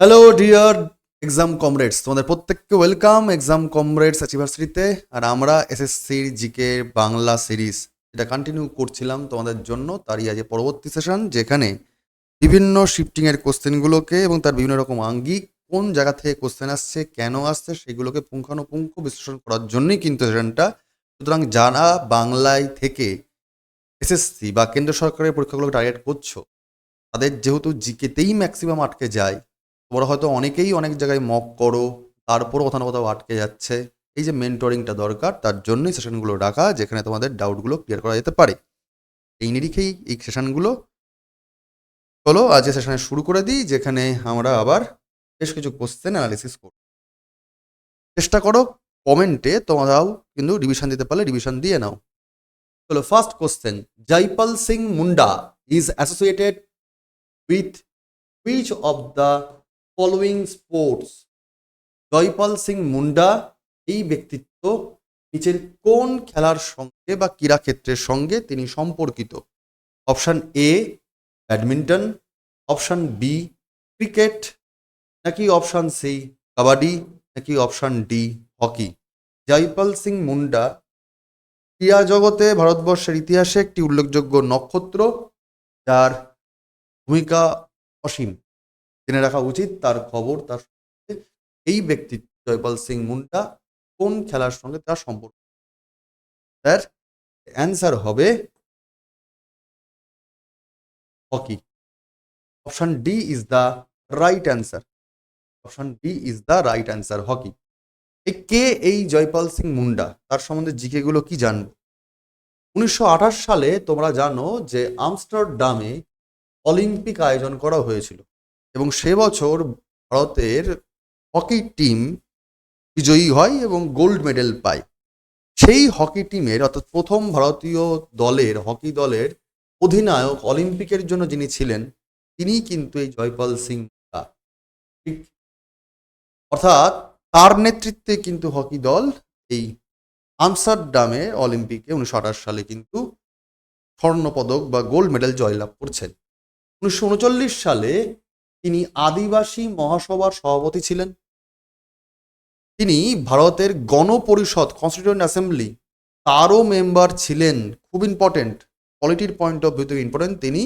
Hello dear exam comrades তোমাদের প্রত্যেককে welcome exam comrades অ্যাচিভার্সিটিতে আর আমরা এসএসসির জিকে বাংলা সিরিজ এটা কন্টিনিউ করছিলাম তোমাদের জন্য, তারই আজ পরবর্তী সেশন যেখানে বিভিন্ন শিফটিংয়ের কোশ্চেনগুলোকে এবং তার বিভিন্ন রকম আঙ্গিক কোন জায়গা থেকে কোশ্চেন আসছে, কেন আসছে, সেগুলোকে পুঙ্খানুপুঙ্খ বিশ্লেষণ করার জন্যই কিন্তু সেশনটা সুতরাং যারা বাংলায় থেকে এসএসসি বা কেন্দ্র সরকারের পরীক্ষাগুলোকে টার্গেট করছ, তাদের যেহেতু জিকেতেই ম্যাক্সিমাম আটকে যায় তোমরা হয়তো অনেকেই অনেক জায়গায় মক করো, তারপরও কোথাও কোথাও আটকে যাচ্ছে। এই যে মেন্টরিংটা দরকার, তার জন্যই সেশনগুলো রাখা, যেখানে তোমাদের ডাউটগুলো ক্লিয়ার করা যেতে পারে। এই নিরিখেই এই সেশনগুলো চলো, আজকে সেশনে শুরু করে দিই, যেখানে আমরা আবার বেশ কিছু কোশ্চেন অ্যানালিসিস করব। চেষ্টা করো কমেন্টে তোমরাও কিন্তু রিভিশন দিতে পারলে রিভিশন দিয়ে নাও। চলো first question Jaipal Singh Munda is associated with which of the following sports Jaipal Singh Munda, এই ব্যক্তিত্ব নিচের কোন খেলার সঙ্গে বা ক্রীড়া ক্ষেত্রের সঙ্গে তিনি সম্পর্কিত? Option A, badminton. Option B, cricket. নাকি অপশান সি, কাবাডি। নাকি option D, hockey. Jaipal Singh Munda, ক্রীড়া জগতে ভারতবর্ষের ইতিহাসে একটি উল্লেখযোগ্য নক্ষত্র, যার ভূমিকা অসীম। জেনে রাখা উচিত তার খবর, তার এই ব্যক্তিত্ব জয়পাল সিং মুন্ডা কোন খেলার সঙ্গে তার সম্পর্ক? স্যার অ্যান্সার হবে hockey. Option D is the right answer. Option D is the right answer, hockey. এই কে এই জয়পাল সিং মুন্ডা? তার সম্বন্ধে জিকে গুলো কি জানব? উনিশশো সালে তোমরা জানো যে আমস্টারডামে অলিম্পিক আয়োজন করা হয়েছিল। এবং সে বছর ভারতের হকি টিম বিজয়ী হয় এবং গোল্ড মেডেল পায়। সেই হকি টিমের অর্থাৎ প্রথম ভারতীয় দলের, হকি দলের অধিনায়ক অলিম্পিকের জন্য যিনি ছিলেন তিনি কিন্তু এই জয়পাল সিং। ঠিক? অর্থাৎ তার নেতৃত্বে কিন্তু হকি দল এই আমস্টারডামে অলিম্পিকে উনিশশো আঠাশ সালে কিন্তু স্বর্ণপদক বা গোল্ড মেডেল জয়লাভ করছেন। উনিশশো উনচল্লিশ সালে তিনি আদিবাসী মহাসভার সভাপতি ছিলেন। তিনি ভারতের গণপরিষদ কনস্টিটিউয়েন্ট অ্যাসেম্বলি তারও মেম্বার ছিলেন। খুব ইম্পর্টেন্ট পলিটির পয়েন্ট অফ ভিউ থেকে ইম্পর্টেন্ট তিনি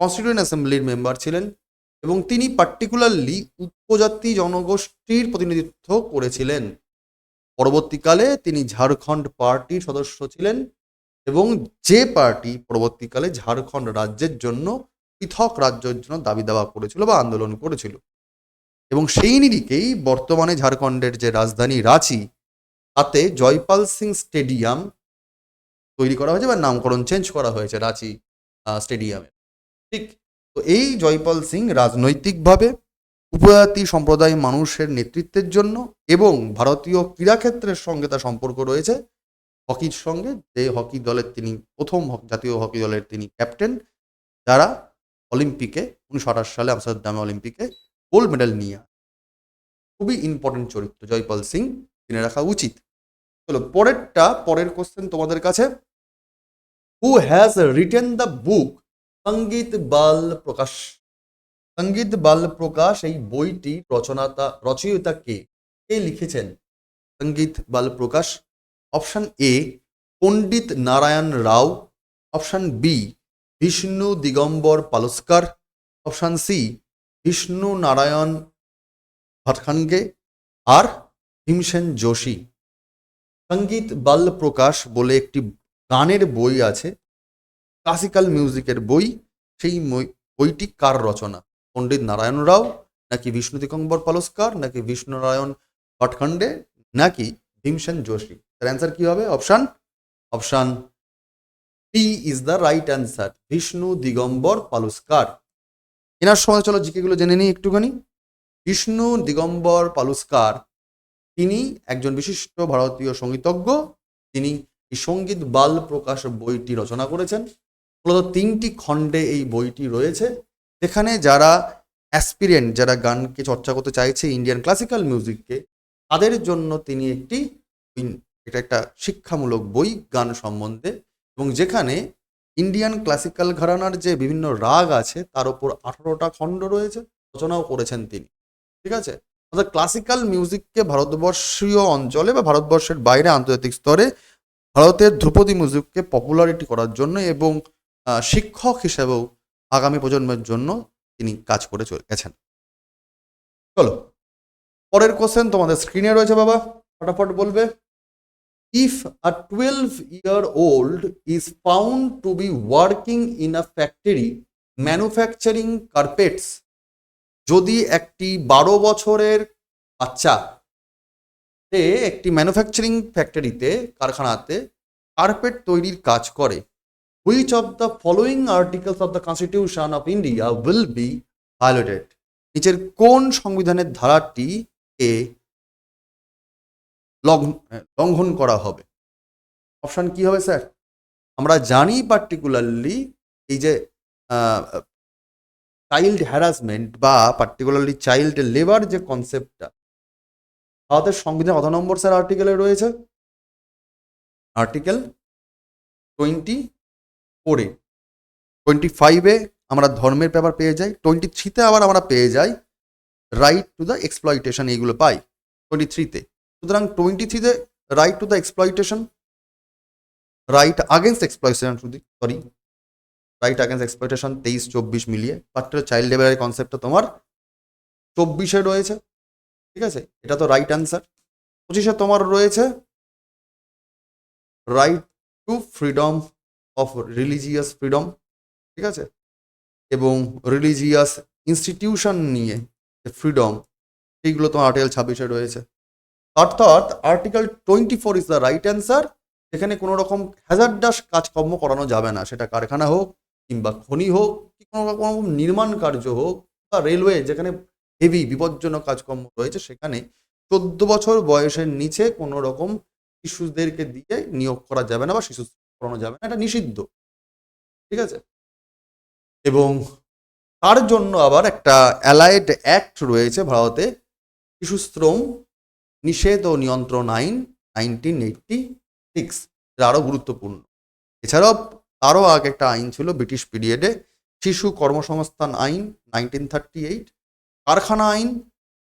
কনস্টিটিউয়েন্ট অ্যাসেম্বলির মেম্বার ছিলেন এবং তিনি পার্টিকুলারলি উপজাতি জনগোষ্ঠীর প্রতিনিধিত্ব করেছিলেন। পরবর্তীকালে তিনি ঝাড়খণ্ড পার্টির সদস্য ছিলেন এবং যে পার্টি পরবর্তীকালে ঝাড়খণ্ড রাজ্যের জন্য পৃথক রাজ্যের জন্য দাবি দাওয়া করেছিল বা আন্দোলন করেছিল। এবং সেই নিরিখেই বর্তমানে ঝাড়খণ্ডের যে রাজধানী রাঁচি, তাতে জয়পাল সিং স্টেডিয়াম তৈরি করা হয়েছে বা নামকরণ চেঞ্জ করা হয়েছে রাঁচি স্টেডিয়ামে। ঠিক, তো এই জয়পাল সিং রাজনৈতিকভাবে উপজাতি সম্প্রদায় মানুষের নেতৃত্বের জন্য এবং ভারতীয় ক্রীড়াক্ষেত্রের সঙ্গে তার সম্পর্ক রয়েছে। হকির সঙ্গে যে হকি দলের তিনি প্রথম জাতীয় হকি দলের তিনি ক্যাপ্টেন যারা অলিম্পিকে, উনিশশো আঠাশ সালে আমস্টারডামে অলিম্পিকে গোল্ড মেডেল নিয়ে খুবই ইম্পর্টেন্ট চরিত্র, জয়পাল সিং জেনে রাখা উচিত। চলো, পরেরটা, পরের কোশ্চেন তোমাদের কাছে। Who has written the book Sangeet Bal Prakash সংগীত বাল প্রকাশ এই বইটি রচনাতা, রচয়িতা কে? কে লিখেছেন? Sangeet Bal Prakash option A Pandit Narayan Rao option B Vishnu Digambar Paluskar option C Vishnu Narayan Bhatkhande আর ভীমসেন যোশী সংগীত বাল প্রকাশ বলে একটি গানের বই আছে ক্লাসিক্যাল মিউজিকের বই, সেই বইটি কার রচনা? পণ্ডিত নারায়ণ রাও, নাকি বিষ্ণু দিগম্বর পালস্কার নাকি বিষ্ণু নারায়ণ ভটখণ্ডে নাকি ভীমসেন যোশী তার অ্যান্সার কি হবে? Option option P is the right answer Vishnu Digambar Paluskar এনার সময় চলো জিকেগুলো জেনে নিই একটুখানি। বিষ্ণু দিগম্বর পালুস্কার তিনি একজন বিশিষ্ট ভারতীয় সঙ্গীতজ্ঞ। তিনি সংগীত বাল প্রকাশ বইটি রচনা করেছেন। মূলত তিনটি খণ্ডে এই বইটি রয়েছে। যেখানে যারা অ্যাসপিরেন্ট যারা গানকে চর্চা করতে চাইছে ইন্ডিয়ান ক্লাসিক্যাল মিউজিককে তাদের জন্য তিনি একটি, এটা একটা শিক্ষামূলক বই গান সম্বন্ধে। এবং যেখানে ইন্ডিয়ান ক্লাসিক্যাল ঘরানার যে বিভিন্ন রাগ আছে, তার উপর আঠারোটা খণ্ড রয়েছে, রচনাও করেছেন তিনি। ঠিক আছে? অর্থাৎ ক্লাসিক্যাল মিউজিককে ভারতবর্ষীয় অঞ্চলে বা ভারতবর্ষের বাইরে আন্তর্জাতিক স্তরে ভারতের ধ্রুপদী মিউজিককে পপুলারিটি করার জন্য এবং শিক্ষক হিসেবেও আগামী প্রজন্মের জন্য তিনি কাজ করে চলে গেছেন। চলো, পরের কোশ্চেন তোমাদের স্ক্রিনে রয়েছে বাবা, ফটাফট বলবে। If a twelve year old is found to be working in a factory manufacturing carpets যদি একটি বারো বছরের বাচ্চা সে একটি ম্যানুফ্যাকচারিং ফ্যাক্টরিতে কারখানাতে কার্পেট তৈরির কাজ করে which of the following articles of the constitution of India will be violated নিচের কোন সংবিধানের ধারাটি এ লঙ্ঘন করা হবে। অপশান কি হবে, স্যার? আমরা জানি পার্টিকুলারলি এই যে চাইল্ড হ্যারাসমেন্ট বা পার্টিকুলারলি চাইল্ড লেবার যে কনসেপ্টটা ভারতের সংবিধান কত নম্বর, স্যার আর্টিকেলে রয়েছে? আর্টিকেল টোয়েন্টি ফোরে টোয়েন্টি ফাইভে আমরা ধর্মের পেপার পেয়ে যাই টোয়েন্টি থ্রিতে আবার আমরা পেয়ে যাই রাইট টু দ্য এক্সপ্লয়টেশন এইগুলো পাই টোয়েন্টি থ্রিতে সুতরাং টোয়েন্টি থ্রিতে right to the exploitation right against exploitation sorry right against exploitation তেইশ, চব্বিশ মিলিয়ে পার্টিকুলার চাইল্ড লেবারের কনসেপ্টটা তোমার চব্বিশে রয়েছে, ঠিক আছে? এটা তো রাইট অ্যান্সার পঁচিশে তোমার রয়েছে right to freedom of religious freedom ঠিক আছে? এবং রিলিজিয়াস ইনস্টিটিউশন নিয়ে ফ্রিডম এইগুলো তোমার আর্টিকেল ছাব্বিশে রয়েছে। অর্থাৎ article twenty four is the right answer এখানে কোনো রকম হ্যাজার্ডাস কাজকর্ম করানো যাবে না। সেটা কারখানা হোক কিংবা খনি হোক, কি কোনো রকম নির্মাণ কার্য হোক বা রেলওয়ে যেখানে হেভি বিপজ্জনক কাজকর্ম রয়েছে, সেখানে চোদ্দ বছর বয়সের নিচে কোনো রকম শিশুদেরকে দিয়ে নিয়োগ করা যাবে না বা শিশু করানো যাবে না। এটা নিষিদ্ধ। ঠিক আছে? এবং তার জন্য আবার একটা অ্যালাইড অ্যাক্ট রয়েছে ভারতে। শিশুশ্রম নিষেধ ও নিয়ন্ত্রণ আইন নাইনটিন এইটটি সিক্স এটা আরও গুরুত্বপূর্ণ। এছাড়াও আরও আগে একটা আইন ছিল ব্রিটিশ পিরিয়ডে, শিশু কর্মসংস্থান আইন নাইনটিন থার্টি এইট কারখানা আইন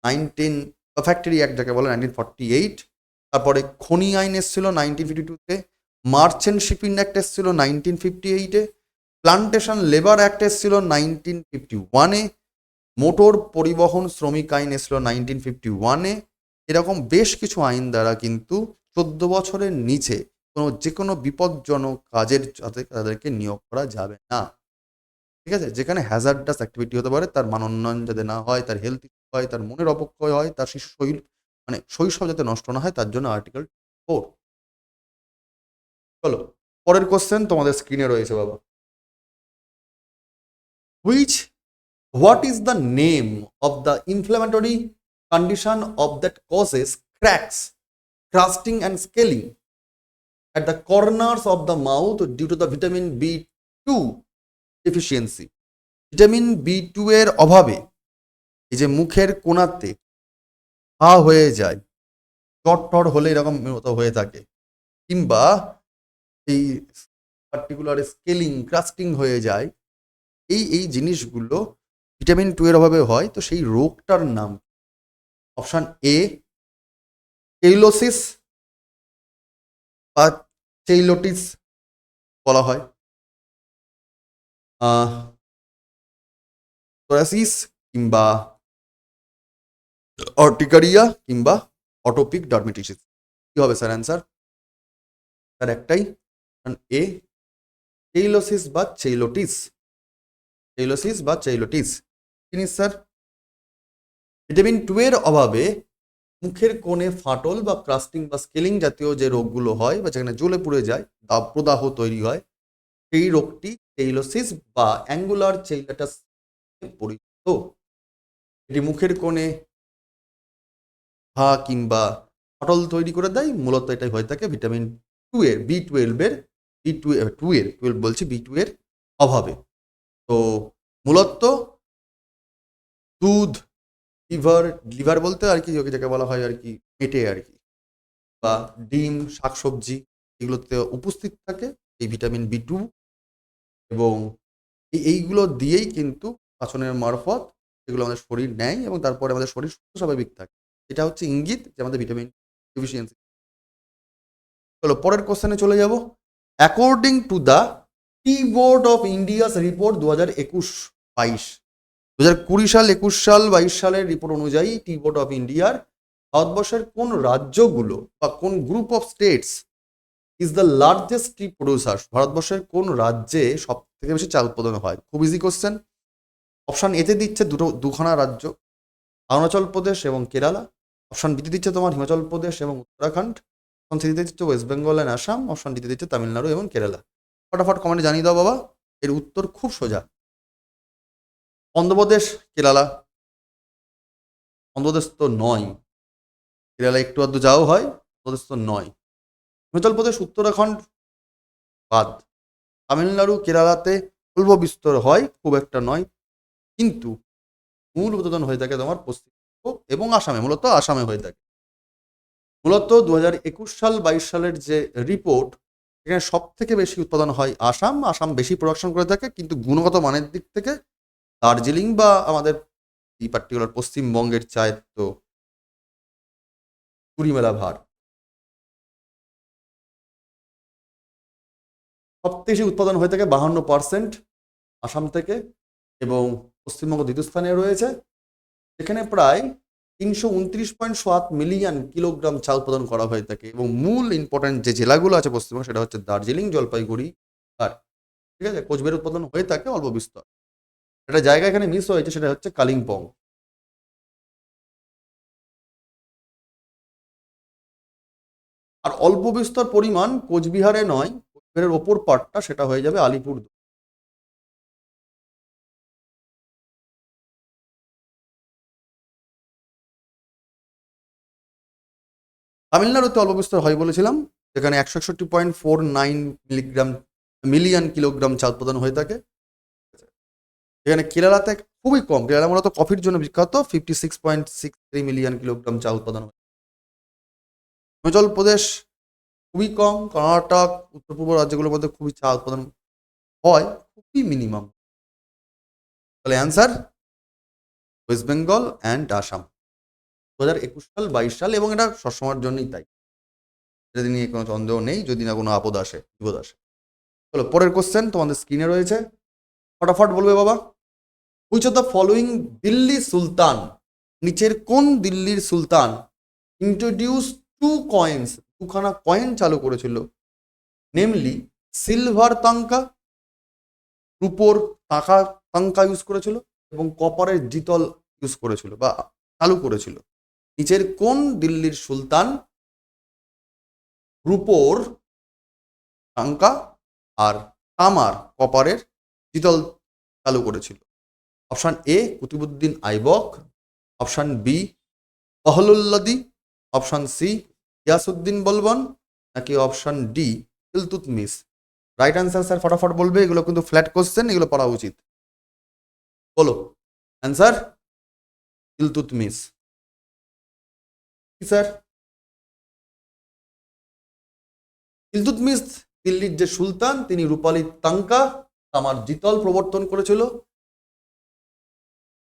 নাইনটিন ফ্যাক্টরি অ্যাক্ট যাকে বলে নাইনটিন ফর্টি এইট তারপরে খনি আইন এসেছিল নাইনটিন ফিফটি টুতে মার্চেন্ট শিপিং অ্যাক্ট এসেছিল নাইনটিন ফিফটি এইটে প্লান্টেশন লেবার অ্যাক্ট এসেছিল নাইনটিন ফিফটি ওয়ানে মোটর পরিবহন শ্রমিক আইন এসেছিল নাইনটিন ফিফটি ওয়ানে এরকম বেশ কিছু আইন দ্বারা কিন্তু চোদ্দ বছরের নিচে কোনো যে কোনো বিপজ্জনক কাজের সাথে তাদেরকে নিয়োগ করা যাবে না। ঠিক আছে? যেখানে হ্যাজার্ডাস অ্যাক্টিভিটি হতে পারে, তার মান উন্নয়ন যাতে না হয়, তার হেলথ হয়, তার মনের অপক্ষয় হয়, তার শিশু শৈল মানে শৈশব যাতে নষ্ট না হয়, তার জন্য আর্টিকেল ফোর চলো, পরের কোশ্চেন তোমাদের স্ক্রিনে রয়েছে বাবা। Which what is the name of the inflammatory condition of that causes cracks, crusting, and scaling at the corners of the mouth due to the vitamin B2 deficiency. Vitamin B two এর অভাবে এই যে মুখের কোনাতে হা হয়ে যায় চটটর হলে এরকম মতো হয়ে থাকে কিংবা এই পার্টিকুলার স্কেলিং ক্রাস্টিং হয়ে যায় এই এই জিনিসগুলো ভিটামিন টু এর অভাবে হয় তো সেই রোগটার নাম অপশন এ টেইলোসিস বা টেইলোটিস বলা হয়। সোরাসিস কিংবা অর্টিকারিয়া কিংবা অটোপিক ডার্মেটিসিস কি হবে স্যার অ্যান্সার স্যার একটাই। এ টেইলোসিস বা চেইলোটিস টেইলোসিস বা চেইলোটিস জিনিস স্যার? ভিটামিন টু এর অভাবে মুখের কোণে ফাটল বা ক্রাস্টিং বা স্কেলিং জাতীয় যে রোগগুলো হয় বা যেখানে জ্বলে পুড়ে যায় দাব প্রদাহ তৈরি হয়, সেই রোগটি চেইলোসিস বা অ্যাঙ্গুলার চেইলাটাস পরিচিত এটি মুখের কোণে ঘা কিংবা ফাটল তৈরি করে দেয়, মূলত এটাই হয়ে থাকে ভিটামিন টু এর, বি টুয়েলভের বি টু টু এর, টুয়েলভ বলছি, বি টু এর অভাবে। তো মূলত দুধ লিভার লিভার বলতে আর কি যাকে বলা হয় আর কি পেটে আর কি। বা ডিম, শাকসবজি এগুলোতে উপস্থিত থাকে এই ভিটামিন বি টু এবং এই এইগুলো দিয়েই কিন্তু পাচনের মারফত এগুলো আমাদের শরীর নেয় এবং তারপরে আমাদের শরীর সুস্থ, স্বাভাবিক থাকে। এটা হচ্ছে ইঙ্গিত যে আমাদের ভিটামিন ডিফিসিয়েন্সি চলো পরের কোশ্চেনে চলে যাব। According to the tea board of India's report দু হাজার একুশ বাইশ দু হাজার কুড়ি সাল, একুশ সাল, বাইশ সালের রিপোর্ট অনুযায়ী টি বোর্ড অফ ইন্ডিয়ার ভারতবর্ষের কোন রাজ্যগুলো বা কোন group of states is the largest tea producer? ভারতবর্ষের কোন রাজ্যে সব থেকে বেশি চা উৎপাদন হয়? খুব ইজি কোশ্চেন অপশান এতে দিচ্ছে দুটো, দুখানা রাজ্য, অরুণাচল প্রদেশ এবং কেরালা। অপশান বিতে দিচ্ছে তোমার হিমাচল প্রদেশ এবং উত্তরাখণ্ড। অপশান সি দিতে দিচ্ছে ওয়েস্ট বেঙ্গল অ্যান্ড আসাম। অপশান দিতে দিচ্ছে তামিলনাড়ু এবং কেরালা। ফটাফট কমেন্টে জানিয়ে দাও বাবা। এর উত্তর খুব সোজা। অন্ধ্রপ্রদেশ কেরালা। অন্ধ্রপ্রদেশ তো নয়। কেরালা একটু আধটু যাও হয় অন্ধ্রপ্রদেশ তো নয়। হিমাচল প্রদেশ, উত্তরাখণ্ড বাদ। তামিলনাড়ু, কেরালাতে অল্প বিস্তর হয়, খুব একটা নয়। কিন্তু মূল উৎপাদন হয়ে থাকে তোমার পশ্চিমবঙ্গ এবং আসামে, মূলত আসামে হয়ে থাকে। মূলত দু হাজার একুশ সাল, বাইশ সালের যে রিপোর্ট এখানে সব থেকে বেশি উৎপাদন হয় আসাম। আসাম বেশি প্রোডাকশন করে থাকে, কিন্তু গুণগত মানের দিক থেকে দার্জিলিং বা আমাদের এই পার্টিকুলার পশ্চিমবঙ্গের চায়ের তো কুড়ি মেলা ভার। সব থেকে বেশি উৎপাদন হয়ে থাকে বাহান্ন পার্সেন্ট আসাম থেকে এবং পশ্চিমবঙ্গ দ্বিতীয় স্থানে রয়েছে। এখানে প্রায় তিনশো উনত্রিশ পয়েন্ট সাত মিলিয়ন কিলোগ্রাম চা উৎপাদন করা হয়ে থাকে এবং মূল ইম্পর্ট্যান্ট যে জেলাগুলো আছে পশ্চিমবঙ্গ সেটা হচ্ছে দার্জিলিং, জলপাইগুড়ি, আর, ঠিক আছে? কোচবিহার উৎপাদন হয়ে থাকে অল্প বিস্তর। একটা জায়গা এখানে মিস হয়েছে, সেটা হচ্ছে কালিম্পং। আর অল্প বিস্তর পরিমাণ কোচবিহারে নয়, কোচবিহারের ওপর পার্টটা সেটা হয়ে যাবে আলিপুর তামিলনাড়ুতে অল্প বিস্তর হয় বলেছিলাম, যেখানে একশো একষট্টি point four nine milligram, million kilogram চা উৎপাদন হয়ে থাকে। এখানে কেরালাতে খুবই কম। কেরালা মূলত কফির জন্য বিখ্যাত। Fifty six point six three million kilogram চা উৎপাদন হয়। হিমাচল প্রদেশ খুবই কম। কর্ণাটক উত্তর পূর্ব রাজ্যগুলোর মধ্যে খুবই চা উৎপাদন হয়। খুবই মিনিমাম তাহলে answer West Bengal and Assam দু হাজার একুশ সাল, বাইশ সাল এবং এটা সবসময়ের জন্যই তাই। এটা নিয়ে কোনো সন্দেহ নেই। যদি না কোনো আপদ আসে, বিপদ আসে। চলো, পরের কোশ্চেন তোমাদের স্ক্রিনে রয়েছে। ফটাফট বলবে বাবা। Which of the following Delhi sultan নিচের কোন দিল্লির সুলতান ইন্ট্রোডিউস টু কয়েন্স দুখানা কয়েন চালু করেছিল? নেমলি সিলভার তাঙ্কা রুপোর টাকা তাঙ্কা ইউজ করেছিল এবং কপারের জিতল ইউজ করেছিল বা চালু করেছিল। নিচের কোন দিল্লির সুলতান রুপোর টাঙ্কা আর তামার কপারের জিতল চালু করেছিল। Option A Qutbuddin Aibak. Option B অহলুল্লাদি option C Ghiyasuddin Balban. নাকি option D Iltutmish right answer sir ফটাফট বলবে, এগুলো কিন্তু ফ্ল্যাট কোশ্চেন এগুলো পড়া উচিত। বলো অ্যান্সার ইলতুতমিস স্যার ইলতুতমিস দিল্লির যে সুলতান, তিনি রূপালী তাঙ্কা। তামার দ্বিতল প্রবর্তন করেছিল।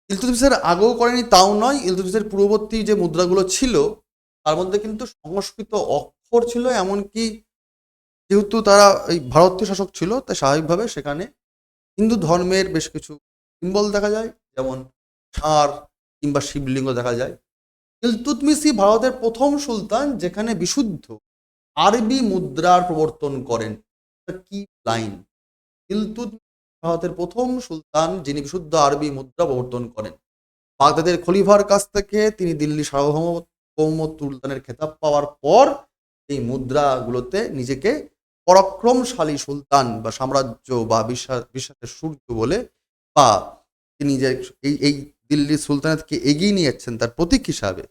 ইলতুতমিসের আগেও করেনি, তাও নয়। ইলতুতমিসের পূর্ববর্তী যে মুদ্রাগুলো ছিল, তার মধ্যে কিন্তু সংস্কৃত অক্ষর ছিল, এমনকি যেহেতু তারা এই ভারতীয় শাসক ছিল তাই স্বাভাবিকভাবে সেখানে হিন্দু ধর্মের বেশ কিছু সিম্বল দেখা যায়, যেমন ষাঁড় কিংবা শিবলিঙ্গ দেখা যায়। ইলতুতমিসি ভারতের প্রথম সুলতান, যেখানে বিশুদ্ধ আরবি মুদ্রার প্রবর্তন করেন। কি লাইন? ইলতুত ভারতের প্রথম সুলতান যিনি বিশুদ্ধ আরবি মুদ্রা প্রবর্তন করেন। বাগদাদের খলিফার কাছ থেকে তিনি দিল্লি সার্বভৌম সুলতানের খেতাব পাওয়ার পর এই মুদ্রাগুলোতে নিজেকে পরাক্রমশালী সুলতান বা সাম্রাজ্য বা বিশ্বাস, বিশ্বাসের সূর্য বলে বা তিনি যে এই এই দিল্লির সুলতানাতকে এগিয়ে নিয়ে যাচ্ছেন তার প্রতীক হিসাবে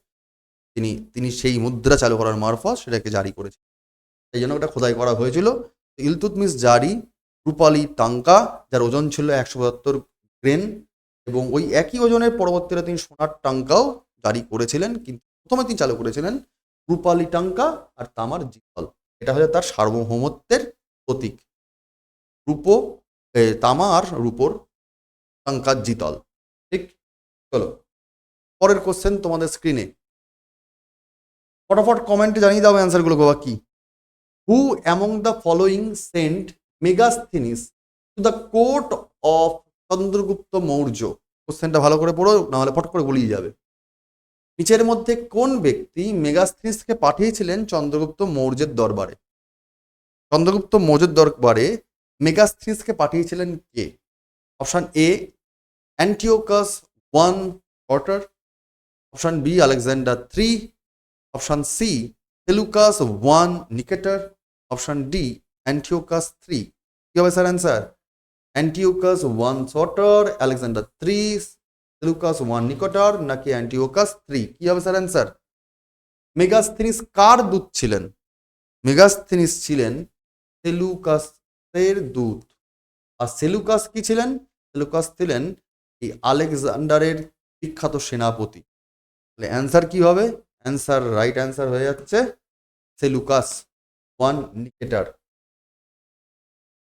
তিনি তিনি সেই মুদ্রা চালু করার মারফত সেটাকে জারি করেছেন। এই জন্য ওটা খোদাই করা হয়েছিল। ইলতুতমিস জারি রূপালী টাঙ্কা যার ওজন ছিল একশো পঁচাত্তর গ্রেন, এবং ওই একই ওজনের পরবর্তীতে তিনি সোনার টাঙ্কাও জারি করেছিলেন, কিন্তু প্রথমে তিনি চালু করেছিলেন রূপালী টাঙ্কা আর তামার জিতল এটা হচ্ছে তার সার্বভৌমত্বের প্রতীক। রূপো তামা আর রূপোর টাঙ্কার জিতল ঠিক? চলো, পরের কোশ্চেন তোমাদের স্ক্রিনে ফটাফট কমেন্টে জানিয়ে দাও অ্যান্সারগুলো গোয়া কি। Who among the following sent Megasthenes to the court of Chandragupta Maurya. কোশ্চেনটা ভালো করে পড়ো, নাহলে ফট করে গুলিয়ে যাবে। নিচের মধ্যে কোন ব্যক্তি মেগাস্থিনিসকে পাঠিয়েছিলেন চন্দ্রগুপ্ত মৌর্যের দরবারে? চন্দ্রগুপ্ত মৌর্যের দরবারে মেগাস্থিনিসকে পাঠিয়েছিলেন কে? Option A Antiochus one quarter option B Alexander three option C Seleucus one Nicator option D Antiochus three কি হবে sir answer Antiochus one Soter Alexander three Seleucus one Nicator নাকি অ্যান্টিওকাস থ্রি কি হবে স্যার অ্যান্সার মেগাস্থিনিস কার দূত ছিলেন? মেগাস্থিনিস ছিলেন সেলুকাসের দূত। আর Seleucus কি ছিলেন? সেলুকাস ছিলেন এই আলেকজান্ডারের বিখ্যাত সেনাপতি। তাহলে অ্যান্সার কি হবে? অ্যান্সার রাইট অ্যান্সার হয়ে যাচ্ছে সেলুকাস ওয়ান নিকেটার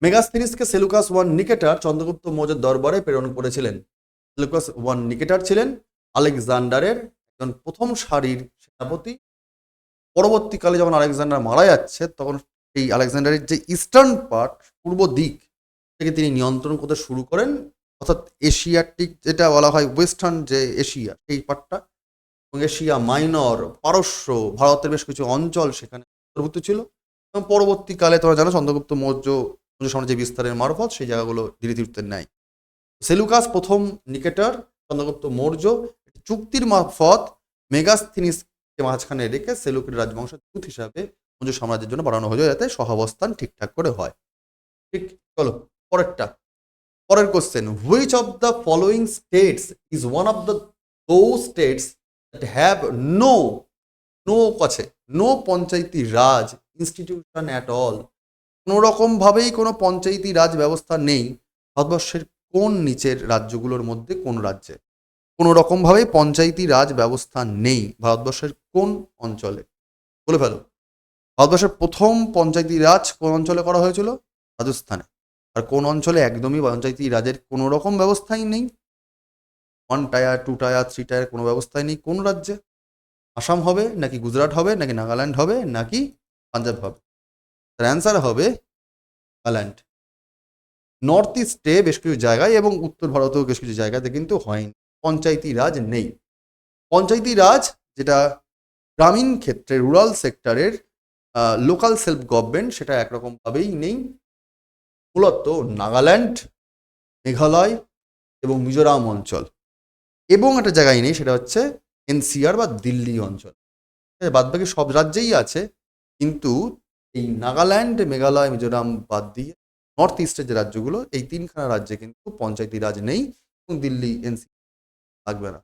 মেগাস্থিনিসকে সেলুকাস ওয়ান নিকেটার চন্দ্রগুপ্ত মৌর্যের দরবারে প্রেরণ করেছিলেন। সেলুকাস ওয়ান নিকেটার ছিলেন আলেকজান্ডারের একজন প্রথম সারির সেনাপতি। পরবর্তীকালে যখন আলেকজান্ডার মারা যাচ্ছে, তখন এই আলেকজান্ডারের যে ইস্টার্ন পার্ট, পূর্ব দিক থেকে তিনি নিয়ন্ত্রণ করতে শুরু করেন। অর্থাৎ এশিয়াটিক যেটা বলা হয় ওয়েস্টার্ন যে এশিয়া, সেই পার্টটা। এবং এশিয়া মাইনর পারস্য, ভারতের বেশ কিছু অঞ্চল সেখানে অন্তর্ভুক্ত ছিল। এবং পরবর্তীকালে তোমরা জানো, চন্দ্রগুপ্ত মৌর্য মৌর্য সাম্রাজ্যের বিস্তারের মারফত, সেই জায়গাগুলো ধীরে ধীরে নেয়। সেলুকাস প্রথম নিকেটার, চন্দ্রগুপ্ত মৌর্য, চুক্তির মারফত মেগাস্থিনিসকে মাঝখানে রেখে সেলুকের রাজবংশের দূত হিসাবে মৌর্য সাম্রাজ্যের জন্য বাড়ানো হয়েছে যাতে সহাবস্থান ঠিকঠাক করে হয়। ঠিক, চলো, পরেরটা। পরের question which of the following states is one of the those states that have no no আছে no Panchayati Raj institution at all কোনো রকমভাবেই কোনো পঞ্চায়েতি রাজ ব্যবস্থা নেই ভারতবর্ষের কোন নিচের রাজ্যগুলোর মধ্যে কোন রাজ্যে। কোনো রকমভাবেই পঞ্চায়েতি রাজ ব্যবস্থা নেই ভারতবর্ষের কোন অঞ্চলে। বলে ফেলো। ভারতবর্ষের প্রথম পঞ্চায়েতি রাজ কোন অঞ্চলে করা হয়েছিল? রাজস্থানে। আর কোন অঞ্চলে একদমই পঞ্চায়েতি রাজের কোনো রকম ব্যবস্থাই নেই? One tier two tier three tier কোনো ব্যবস্থাই নেই কোন রাজ্যে। আসাম হবে, নাকি গুজরাট হবে, নাকি নাগাল্যান্ড হবে, নাকি পাঞ্জাব হবে। তার অ্যান্সার হবে নাগাল্যান্ড নর্থ ইস্টে বেশ কিছু জায়গায় এবং উত্তর ভারতেও বেশ কিছু জায়গাতে কিন্তু হয়নি। পঞ্চায়েতি রাজ নেই। পঞ্চায়েতি রাজ, যেটা গ্রামীণ ক্ষেত্রে রুরাল সেক্টরের লোকাল সেলফ গভর্নমেন্ট সেটা একরকমভাবেই নেই। মূলত নাগাল্যান্ড, মেঘালয় এবং মিজোরাম অঞ্চল। এবং একটা জায়গায় নেই, সেটা হচ্ছে এনসিআর বা দিল্লি অঞ্চল। বাদবাকি সব রাজ্যেই আছে, কিন্তু এই নাগাল্যান্ড, মেঘালয়, মিজোরাম বাদ দিয়ে নর্থ ইস্টের যে রাজ্যগুলো, এই তিনখানা রাজ্যে কিন্তু পঞ্চায়েতি রাজ নেই এবং দিল্লি এনসি লাগবে না।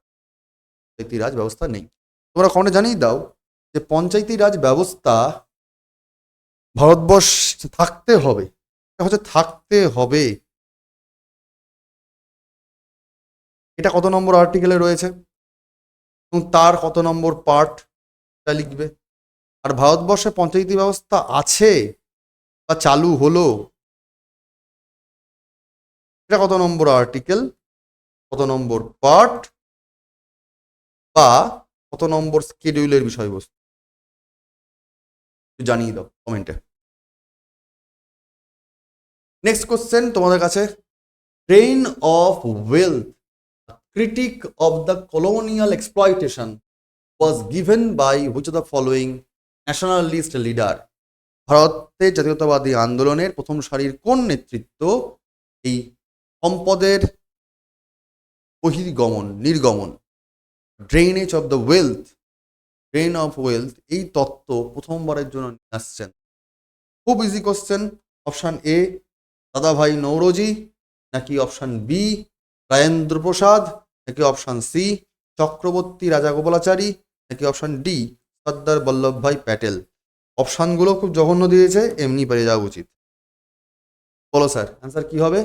পঞ্চায়েতি রাজ ব্যবস্থা নেই। তোমরা কখনো জানিয়ে দাও যে পঞ্চায়েতি রাজ ব্যবস্থা ভারতবর্ষ থাকতে হবে। এটা হচ্ছে থাকতে হবে। এটা কত নম্বর আর্টিকেলে রয়েছে? এবং তার কত নম্বর পার্টটা লিখবে? আর ভারতবর্ষে পঞ্চায়েতি ব্যবস্থা আছে বা চালু হলো? এটা কত নম্বর আর্টিকেল কত নম্বর পার্ট বা কত নম্বর স্কেডিউলের বিষয়বস্তু? জানিয়ে দাও কমেন্টে নেক্সট কোশ্চেন তোমাদের কাছে। Drain of wealth critic of the colonial exploitation was given by which of the nationalist leader ভারতে জাতীয়তাবাদী আন্দোলনের প্রথম সারির কোন নেতৃত্ব এই সম্পদের বহির্গমন, নির্গমন? Drainage of the wealth drain of wealth এই তত্ত্ব প্রথমবারের জন্য নিয়ে আসছেন। খুব ইজি কোশ্চেন অপশান এ দাদাভাই নৌরজি, নাকি অপশান বি রাজেন্দ্র প্রসাদ, নাকি অপশান সি চক্রবর্তী রাজাগোপালাচারী নাকি অপশান ডি সর্দার বল্লভভাই প্যাটেল। অপশানগুলো খুব জঘন্য দিয়েছে, এমনি পেরে যাওয়া উচিত। বলো স্যার অ্যান্সার কি হবে?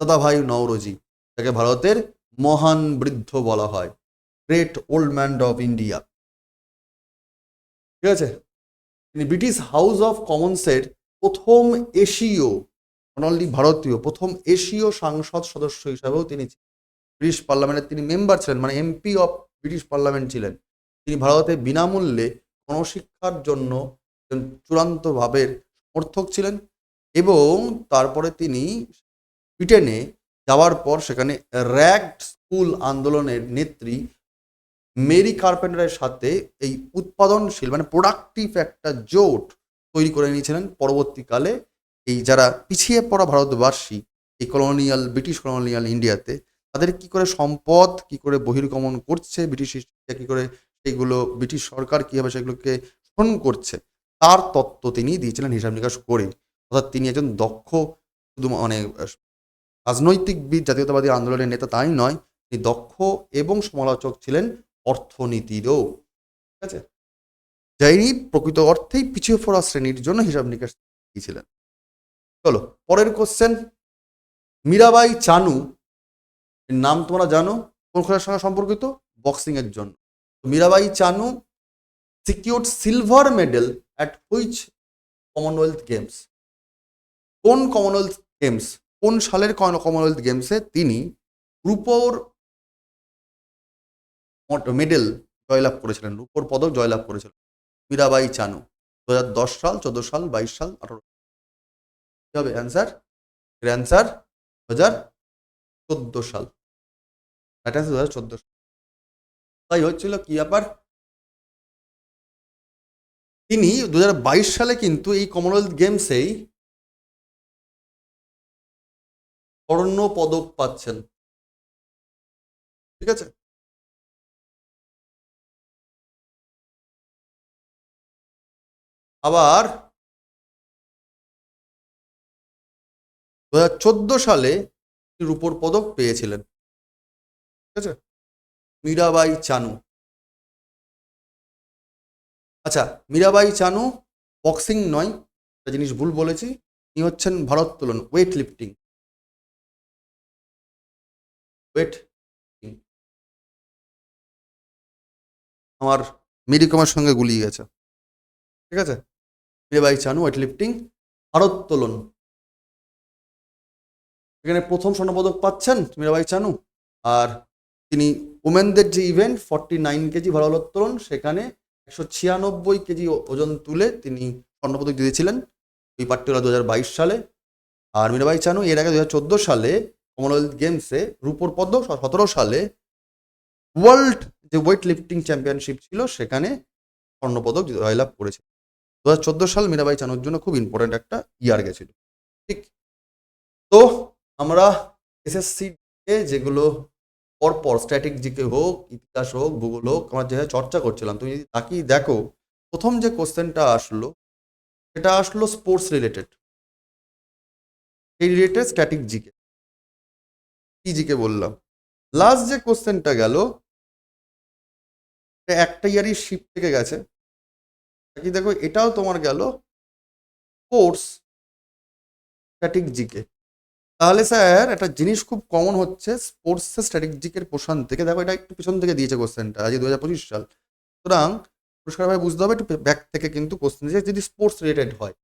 দাদাভাই নওরোজি তাকে ভারতের মহান বৃদ্ধ বলা হয়। Great old man of India ঠিক আছে? তিনি ব্রিটিশ হাউস অফ কমন্সের প্রথম এশীয়, অনলি ভারতীয়, প্রথম এশীয় সাংসদ সদস্য হিসাবেও তিনি। ব্রিটিশ পার্লামেন্টের তিনি মেম্বার ছিলেন মানে এমপি অফ ব্রিটিশ পার্লামেন্ট ছিলেন। তিনি ভারতে বিনামূল্যে গণশিক্ষার জন্য একজন চূড়ান্ত ভাবের সমর্থক ছিলেন এবং তারপরে তিনি ব্রিটেনে যাওয়ার পর সেখানে র্যাগড স্কুল আন্দোলনের নেত্রী মেরি কার্পেন্টারের সাথে এই উৎপাদনশীল মানে প্রোডাক্টিভ একটা জোট তৈরি করে নিয়েছিলেন। পরবর্তীকালে এই যারা পিছিয়ে পড়া ভারতবাসী, এই কলোনিয়াল ব্রিটিশ কলোনিয়াল ইন্ডিয়াতে তাদের কি করে সম্পদ, কি করে বহির্গমন করছে ব্রিটিশ ইস্ট কি করে সেইগুলো ব্রিটিশ সরকার কীভাবে সেগুলোকে শোষণ করছে, তার তত্ত্ব তিনি দিয়েছিলেন হিসাব নিকাশ করে। অর্থাৎ তিনি একজন দক্ষ, শুধু মানে রাজনৈতিকবিদ, জাতীয়তাবাদী আন্দোলনের নেতা তাই নয়, তিনি দক্ষ এবং সমালোচক ছিলেন অর্থনীতিরও। ঠিক আছে? যাইনি প্রকৃত অর্থেই পিছিয়ে পড়া শ্রেণির জন্য হিসাব নিকাশ দিয়েছিলেন। চলো, পরের কোশ্চেন মীরাবাই চানু নাম তোমরা জানো? কোন খেলার সঙ্গে সম্পর্কিত? বক্সিং এর জন্য। Mirabai Chanu secured silver medal at which Commonwealth Games কোন কমনওয়েলথ গেমস কোন সালের কমনওয়েলথ গেমসে তিনি রূপোর মেডেল জয়লাভ করেছিলেন, রূপোর পদক জয়লাভ করেছিলেন মীরাবাই চানু। দু দশ সাল, চোদ্দ সাল, বাইশ সাল, আঠারো কি হবে অ্যান্সার অ্যান্সার দু হাজার চোদ্দ সাল। এটা দু হাজার চোদ্দ সাল। তাই হচ্ছিল কি ব্যাপার? তিনি দুহাজার বাইশ সালে কিন্তু এই কমনওয়েলথ গেমসেই স্বর্ণ পদক পাচ্ছেন। ঠিক আছে? আবার দু সালে রূপোর পদক পেয়েছিলেন। ঠিক আছে? মীরাবাই চানু। আচ্ছা মীরাবাই চানু বক্সিং নয়, একটা জিনিস ভুল বলেছি। তিনি হচ্ছেন ভারোত্তোলন ওয়েট লিফটিং ওয়েট আমার মেরিকমের সঙ্গে গুলিয়ে গেছে। ঠিক আছে? মীরাবাই চানু ওয়েট লিফটিং ভারোত্তোলন এখানে প্রথম স্বর্ণপদক পাচ্ছেন মীরাবাই চানু, আর তিনি ওমেনদের যে ইভেন্ট ফর্টি নাইন কেজি ভারোত্তোলন সেখানে একশো ছিয়ানব্বই কেজি ওজন তুলে তিনি স্বর্ণপদক জিতেছিলেন। ওই পার্টিকুলার দু হাজার বাইশ সালে। আর মীরাবাই চানু এর আগে দু হাজার চোদ্দ সালে কমনওয়েলথ গেমসে রূপোর পদক সতেরো সালে ওয়ার্ল্ড যে ওয়েট লিফটিং চ্যাম্পিয়নশিপ ছিল, সেখানে স্বর্ণপদক জয়লাভ করেছে। দু হাজার চোদ্দ সাল মীরাবাই চানুর জন্য খুব ইম্পর্ট্যান্ট একটা ইয়ার গেছিল। ঠিক। তো আমরা এসএসসি যেগুলো পরপর স্ট্যাটিক জিকে হোক, ইতিহাস হোক ভূগোল হোক, আমরা যেভাবে চর্চা করছিলাম, তুমি যদি তাকিয়ে দেখো, প্রথম যে কোশ্চেনটা আসলো, সেটা আসলো স্পোর্টস রিলেটেড এই রিলেটেড স্ট্যাটিক জিকে। জিকে বললাম? লাস্ট যে কোশ্চেনটা গেল একটা ইয়ারই শিপ থেকে গেছে। দেখো, এটাও তোমার গেল স্পোর্টস স্ট্যাটিক জিকে। তাহলে স্যার, একটা জিনিস খুব কমন হচ্ছে স্পোর্টস স্ট্র্যাটেজিকের পোষণ থেকে। দেখো, এটা একটু পিছন থেকে দিয়েছে কোশ্চেনটা আজ দু হাজার পঁচিশ সাল। সুতরাং পরিষ্কারভাবে বুঝতে হবে, একটু ব্যাক থেকে কিন্তু কোশ্চেন দিয়েছে যদি স্পোর্টস রিলেটেড হয়।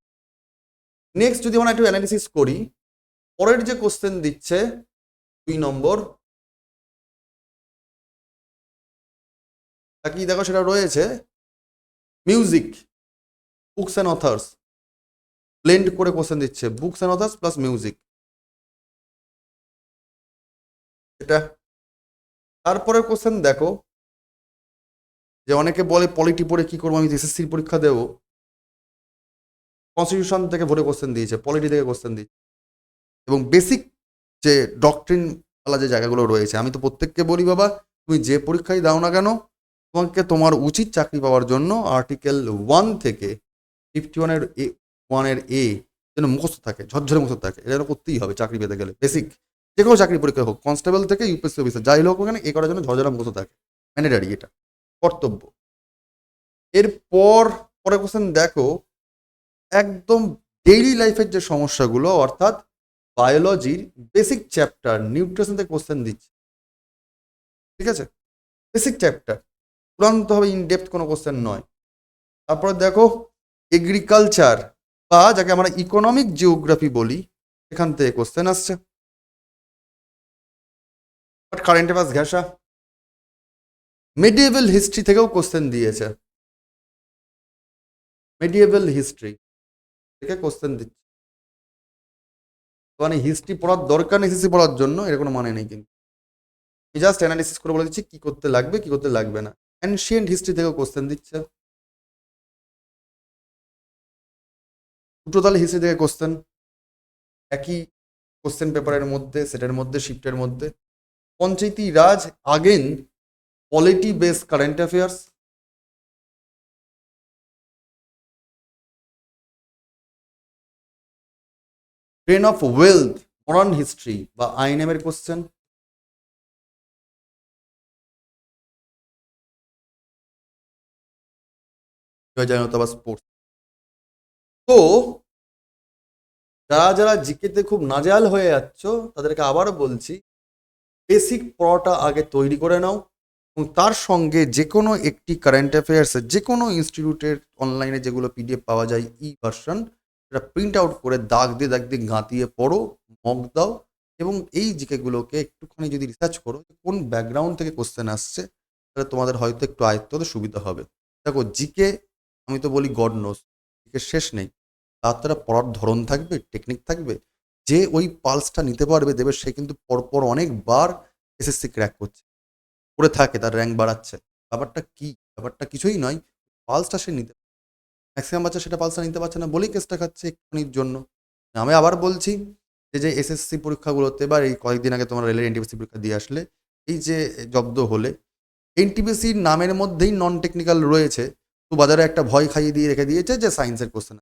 নেক্সট যদি আমরা একটু অ্যানালিসিস করি, পরের যে কোশ্চেন দিচ্ছে, দুই নম্বর। কি দেখো, সেটা রয়েছে। Music books and authors blend করে কোশ্চেন দিচ্ছে books and authors plus music এটা তারপরে কোশ্চেন দেখো, যে অনেকে বলে পলিটি পড়ে কি করব, আমি এসএসসির পরীক্ষা দেবো। কনস্টিটিউশন থেকে ভরে কোশ্চেন দিয়েছে পলিটি থেকে কোশ্চেন দিয়েছে। এবং বেসিক যে ডক্ট্রিন ওয়ালা যে জায়গাগুলো রয়েছে, আমি তো প্রত্যেককে বলি, বাবা, তুমি যে পরীক্ষায় দাও না কেন, তোমাকে তোমার উচিত চাকরি পাওয়ার জন্য আর্টিকেল ওয়ান থেকে ফিফটি ওয়ানের এ ওয়ানের এ যেন মুখস্থ থাকে, ঝরঝরে মুখস্থ থাকে। এটা করতেই হবে চাকরি পেতে গেলে বেসিক যে কোনো চাকরি পরীক্ষা হোক কনস্টেবল থেকে ইউপিএসসি অফিসার যাই হোক ওখানে, এ করার জন্য ঝরঝরা মুখস্থ থাকে। ম্যান্ডেটারি এটা। কর্তব্য। এরপর পরে কোশ্চেন দেখো, একদম ডেইলি লাইফের যে সমস্যাগুলো, অর্থাৎ বায়োলজির বেসিক চ্যাপ্টার নিউট্রিশন থেকে কোশ্চেন দিচ্ছে। ঠিক আছে? বেসিক চ্যাপ্টার চূড়ান্তভাবে ইনডেপথ কোনো কোশ্চেন নয়। তারপরে দেখো এগ্রিকালচার বা যাকে আমরা ইকোনমিক জিওগ্রাফি বলি, এখান থেকে কোশ্চেন আসছে। কারেন্ট অ্যাফেয়ার্স ঘেঁষা। মেডিয়েভেল হিস্ট্রি থেকেও কোশ্চেন দিয়েছে। মেডিয়েভেল হিস্ট্রি থেকে কোশ্চেন দিচ্ছে। মানে হিস্ট্রি পড়ার দরকার নেই হিস্ট্রি পড়ার জন্য, এর কোনো মানে নেই কিন্তু। আমি জাস্ট অ্যানালিসিস করে বলে দিচ্ছি কি করতে লাগবে, কি করতে লাগবে না। অ্যানশিয়েন্ট হিস্ট্রি থেকেও কোশ্চেন দিচ্ছে। দুটো তাহলে হিস্ট্রি থেকে কোশ্চেন একই কোশ্চেন পেপারের মধ্যে সেটার মধ্যে শিফটের মধ্যে। Panchayati Raj again polity base current affairs train of wealth modern history বা আইএনএম এর কোশ্চেন জানতো বা স্পোর্টস তো, যারা যারা জিকেতে খুব নাজাল হয়ে যাচ্ছ, তাদেরকে আবারও বলছি বেসিক পড়াটা আগে তৈরি করে নাও এবং তার সঙ্গে যে কোনো একটি কারেন্ট অ্যাফেয়ার্সের যে কোনো ইনস্টিটিউটের অনলাইনে যেগুলো পিডিএফ পাওয়া যায় ই ভার্সন সেটা প্রিন্ট আউট করে দাগ দিয়ে দাগ দিয়ে গাঁতিয়ে পড়ো মগ দাও এবং এই জিকেগুলোকে একটুখানি যদি রিসার্চ করো কোন ব্যাকগ্রাউন্ড থেকে কোশ্চেন আসছে, তাহলে তোমাদের হয়তো একটু আয়ত্ত সুবিধা হবে। দেখো, জিকে আমি তো বলি গড নোস জিকে শেষ নেই। তার তারা পড়ার ধরন থাকবে টেকনিক থাকবে যে ওই পালসটা নিতে পারবে, দেবে, সে কিন্তু পরপর অনেকবার এসএসসি ক্র্যাক করছে। করে থাকে, তার র্যাঙ্ক বাড়াচ্ছে। ব্যাপারটা কি? ব্যাপারটা কিছুই নয়। পালসটা সে নিতে ম্যাক্সিমাম বাচ্চা সেটা পালসটা নিতে পারছে না বলেই কেসটা খাচ্ছে একটুখানির জন্য। আমি আবার বলছি যে যে এসএসসি পরীক্ষাগুলোতে বা এই কয়েকদিন আগে তোমরা রেলের এনটিপিসি পরীক্ষা দিয়ে আসলে, এই যে জব্দ হলে এনটিপিসির নামের মধ্যেই নন টেকনিক্যাল রয়েছে। তো বাজারে একটা ভয় খাইয়ে দিয়ে রেখে দিয়েছে যে সায়েন্সের কোশ্চেন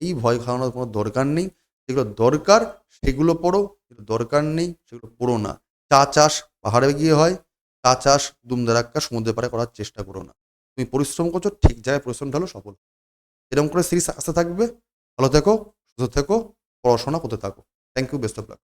এই ভয় খাওয়ানোর কোনো দরকার নেই। যেগুলো দরকার সেগুলো পড়ো, যেগুলো দরকার নেই সেগুলো পড়ো না। চা চাষ পাহাড়ে গিয়ে হয়, চা চাষ দুমদারাক্কা সমুদ্রে পাড়ে করার চেষ্টা করো না। তুমি পরিশ্রম করছ, ঠিক জায়গায় পরিশ্রম ঢালো, সফল। এরকম করে সিরিজ আসতে থাকবে। ভালো থেকো, সুস্থ থেকো, পড়াশোনা করতে থাকো। Thank you best of luck